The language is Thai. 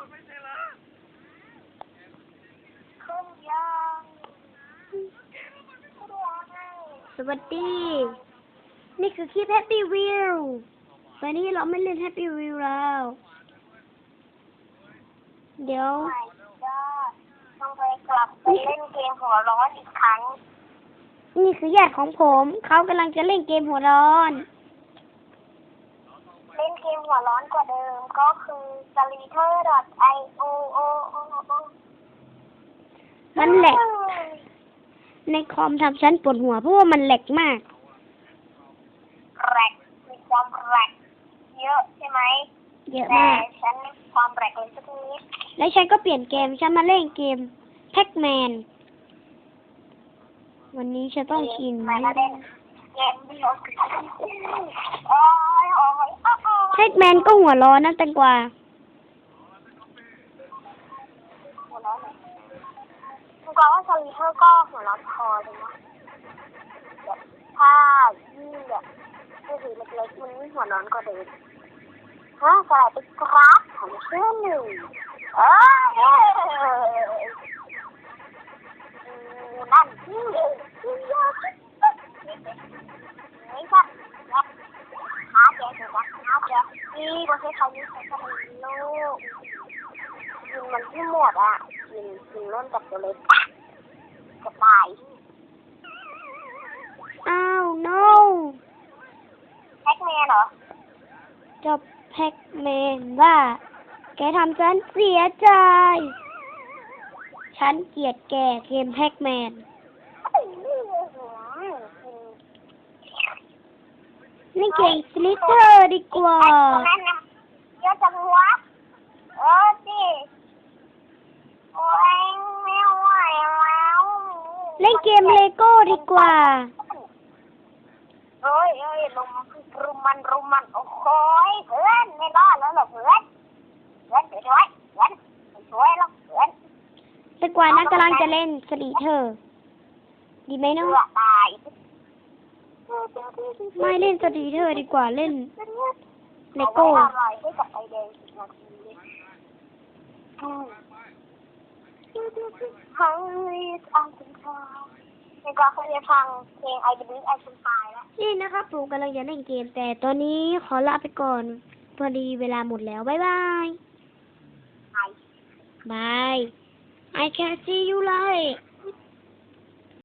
ขึ้นยังสวัสดี นี่คือคลิป Happy Wheel วันนี้เราไม่เล่น Happy Wheel แล้ว เดี๋ยวไม่ก็ต้องไปกลับไปเล่นเกมหัวร้อนอีกครั้ง นี่คือญาติของผม เขากำลังจะเล่นเกมหัวร้อน เล่นเกมหัวร้อนกว่าเดิมก็คือ s l i t e r i o o o มันแหลก ในคอมทำฉันปวดหัวเพราะว่ามันแหลกมากแรกมีความแรกเยอะใช่ไหมเยอะแต่มาก ฉันมีความแรกเลยสักนิดแล้วฉันก็เปลี่ยนเกม ฉันมาเล่นเกมแพ็กแมน วันนี้ฉันต้องกินมาเล่นเกมเดียวโอ้ยโอ้ย โอ้ยแพ็กแมนก็หัวร้อนนะแตงกวาหัวร้อนเลยคุณกว่าว่าสลิเทอร์ก็หัวร้อนพอเลยนะแบบถ้ายิ่งแบบมือถือเล็กๆมันหัวร้อนกว่าเดิมฮะสลับไปครับของเชื่อหนึ่งเอ้ยอืมนั่นนี่นี่ยากไม่ใช่นะหาเจอเถอะนะหา เจอนี่บนเส้นเขายิ่งใช้กันลูกกินมันที่หมดอะกินกินร่นกับตัวเล็กจะตายอ้าว no แพ็กแมนเหรอจบแพ็กแมนว่า แกทำฉันเสียใจ ฉันเกลียดแกเกมแพ็กแมน นี่เก่งสลิเตอร์ดีกว่านั่นนะเยอะจังวะเออสิโอ้ยไม่ไหวแล้วเล่นเกมเลโก้ดีกว่าเอ้ยเอ้ยรุมรุมมันรุมมันโอ้โหยเพื่อนไม่รอดแล้วหรอกเพื่อนเพื่อนเดี๋ยวช่วยเพื่อนไม่ช่วยหรอกเพื่อนแต่กว่านั้นกำลังจะเล่นสลีเธอร์ดีไหมเพื่เนาะอตาย ไม่เล่นสลีเธอร์ดีกว่าเล่นเลเอาโก้ไว้อะไรให้กับไอแดงสิบนาทีอืมฮังลีสอันสุนทาในกว่าเขาจะฟังเพลงไอเดบิวไอซุนตายแล้วนี่นะครับผมกำลังจะเล่นเกมแต่ตอนนี้ขอลาไปก่อน พอดีเวลาหมดแล้ว บ๊ายบายไอบาย I can see you light